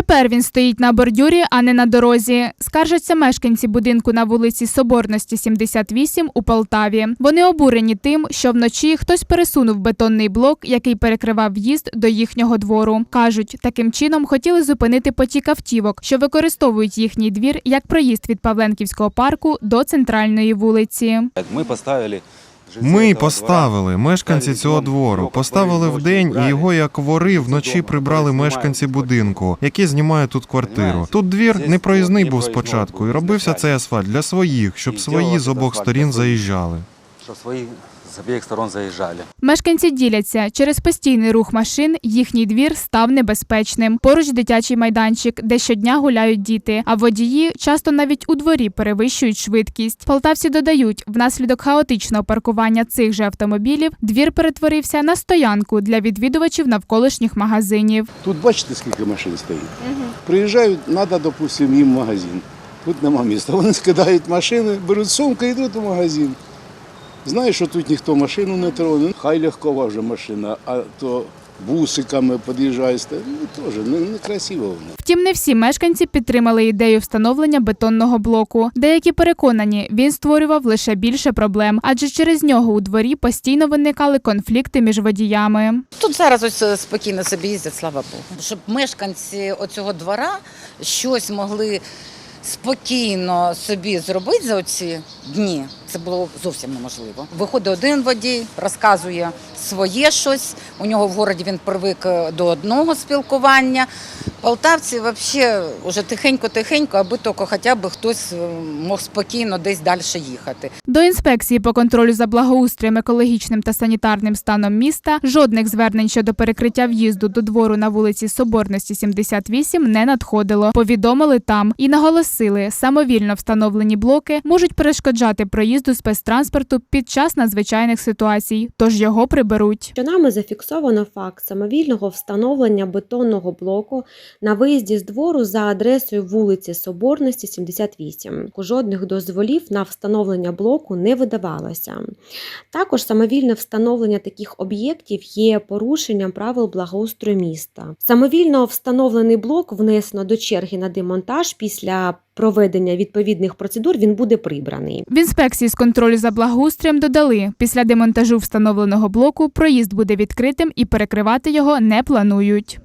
Тепер він стоїть на бордюрі, а не на дорозі. Скаржаться мешканці будинку на вулиці Соборності, 78 у Полтаві. Вони обурені тим, що вночі хтось пересунув бетонний блок, який перекривав в'їзд до їхнього двору. кажуть, таким чином хотіли зупинити потік автівок, що використовують їхній двір як проїзд від Павленківського парку до центральної вулиці. Ми поставили. Ми поставили мешканці цього двору, поставили вдень, і його як вори вночі прибрали мешканці будинку, які знімають тут квартиру. Тут двір не проїзний був спочатку, і робився цей асфальт для своїх, щоб свої з обох сторін заїжджали. Щоб свої з обох сторон заїжджали. Мешканці діляться через постійний рух машин. Їхній двір став небезпечним. Поруч дитячий майданчик, де щодня гуляють діти. А водії часто навіть у дворі перевищують швидкість. Полтавці додають, внаслідок хаотичного паркування цих же автомобілів двір перетворився на стоянку для відвідувачів навколишніх магазинів. Тут бачите, скільки машин стоїть. Приїжджають, треба, допустимо, їм в магазин. Тут нема міста. Вони скидають машини, беруть сумку і йдуть у магазин. Знаєш, що тут ніхто машину не троне. Хай легкова вже машина, а то бусиками під'їжджають. Ну, теж не, не красиво воно. Втім, не всі мешканці підтримали ідею встановлення бетонного блоку. Деякі переконані, він створював лише більше проблем, адже через нього у дворі постійно виникали конфлікти між водіями. Тут зараз ось е, спокійно собі їздять, слава Богу. Щоб мешканці оцього двора щось могли спокійно собі зробити за оці дні, це було зовсім неможливо. Виходить один водій, розказує своє щось. У нього в городі він привик е, до одного спілкування. Полтавці взагалі вже тихенько-тихенько, аби тільки хоча б хтось е, мог спокійно десь далі їхати. До інспекції по контролю за благоустроєм, екологічним та санітарним станом міста жодних звернень щодо перекриття в'їзду до двору на вулиці Соборності 78 не надходило. Повідомили там і наголосили, самовільно встановлені блоки можуть перешкоджати проїзду спецтранспорту під час надзвичайних ситуацій, тож його приберуть. що нами зафіксовано факт самовільного встановлення бетонного блоку на виїзді з двору за адресою вулиці Соборності, 78. Жодних дозволів на встановлення блоку не видавалося. Також самовільне встановлення таких об'єктів є порушенням правил благоустрою міста. Самовільно встановлений блок внесено до черги на демонтаж після проведення відповідних процедур він буде прибраний. В інспекції з контролю за благоустрієм додали, після демонтажу встановленого блоку проїзд буде відкритим і перекривати його не планують.